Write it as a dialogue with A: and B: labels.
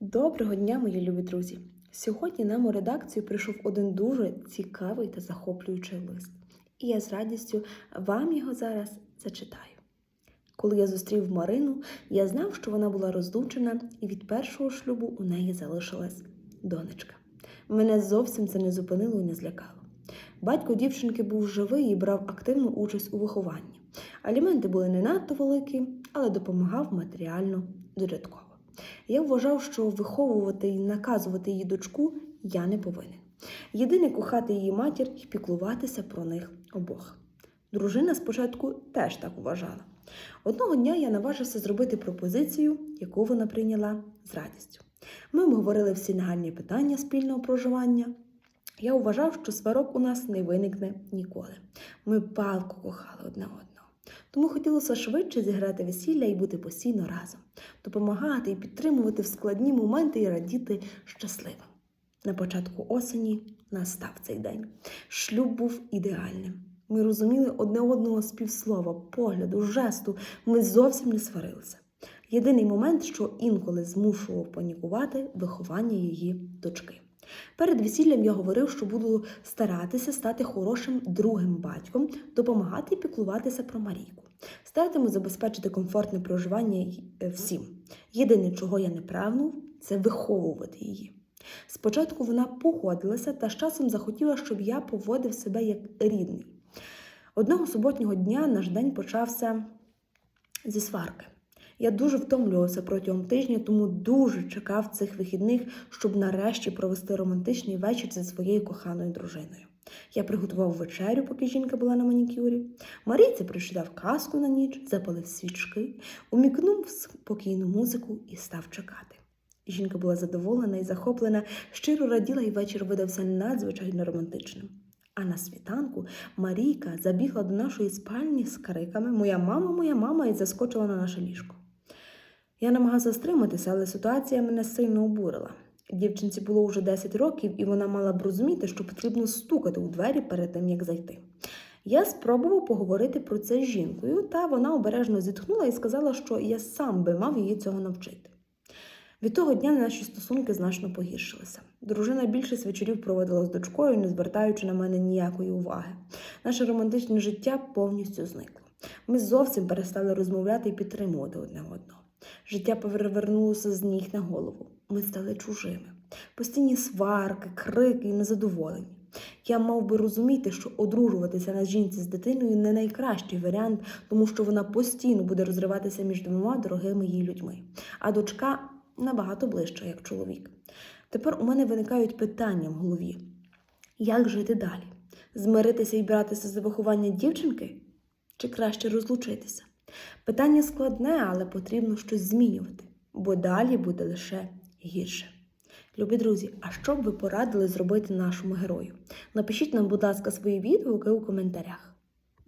A: Доброго дня, мої любі друзі! Сьогодні нам у редакцію прийшов один дуже цікавий та захоплюючий лист. І я з радістю вам його зараз зачитаю. Коли я зустрів Марину, я знав, що вона була розлучена, і від першого шлюбу у неї залишилась донечка. Мене зовсім це не зупинило і не злякало. Батько дівчинки був живий і брав активну участь у вихованні. Аліменти були не надто великі, але допомагав матеріально додатково. Я вважав, що виховувати і наказувати її дочку я не повинен. Єдине кохати її матір і піклуватися про них обох. Дружина спочатку теж так вважала. Одного дня я наважився зробити пропозицію, яку вона прийняла з радістю. Ми обговорили всі нагальні питання спільного проживання. Я вважав, що сварок у нас не виникне ніколи. Ми палко кохали одне одного. Тому хотілося швидше зіграти весілля і бути постійно разом, допомагати і підтримувати в складні моменти і радіти щасливим. На початку осені настав цей день. Шлюб був ідеальним. Ми розуміли одне одного з півслова, погляду, жесту. Ми зовсім не сварилися. Єдиний момент, що інколи змушував панікувати виховання її дочки. Перед весіллям я говорив, що буду старатися стати хорошим другим батьком, допомагати і піклуватися про Марійку. Старатиму забезпечити комфортне проживання е, всім. Єдине, чого я не прагнув, це виховувати її. Спочатку вона погодилася та з часом захотіла, щоб я поводив себе як рідний. Одного суботнього дня наш день почався зі сварки. Я дуже втомлювався протягом тижня, тому дуже чекав цих вихідних, щоб нарешті провести романтичний вечір зі своєю коханою дружиною. Я приготував вечерю, поки жінка була на манікюрі. Марійці прочитав казку на ніч, запалив свічки, умікнув спокійну музику і став чекати. Жінка була задоволена і захоплена, щиро раділа, і вечір видався надзвичайно романтичним. А на світанку Марійка забігла до нашої спальні з криками Моя мама, моя мама і заскочила на наше ліжко. Я намагався стриматися, але ситуація мене сильно обурила. Дівчинці було вже 10 років, і вона мала б розуміти, що потрібно стукати у двері перед тим, як зайти. Я спробував поговорити про це з жінкою, та вона обережно зітхнула і сказала, що я сам би мав її цього навчити. Від того дня наші стосунки значно погіршилися. Дружина більшість вечорів проводила з дочкою, не звертаючи на мене ніякої уваги. Наше романтичне життя повністю зникло. Ми зовсім перестали розмовляти і підтримувати одне одного. Життя перевернулося з ніг на голову. Ми стали чужими. Постійні сварки, крики і незадоволення. Я мав би розуміти, що одружуватися на жінці з дитиною не найкращий варіант, тому що вона постійно буде розриватися між двома дорогими їй людьми. А дочка набагато ближча, як чоловік. Тепер у мене виникають питання в голові: як жити далі? Змиритися і братися за виховання дівчинки? Чи краще розлучитися? Питання складне, але потрібно щось змінювати, бо далі буде лише гірше. Любі друзі, а що б ви порадили зробити нашому герою? Напишіть нам, будь ласка, свої відгуки у коментарях.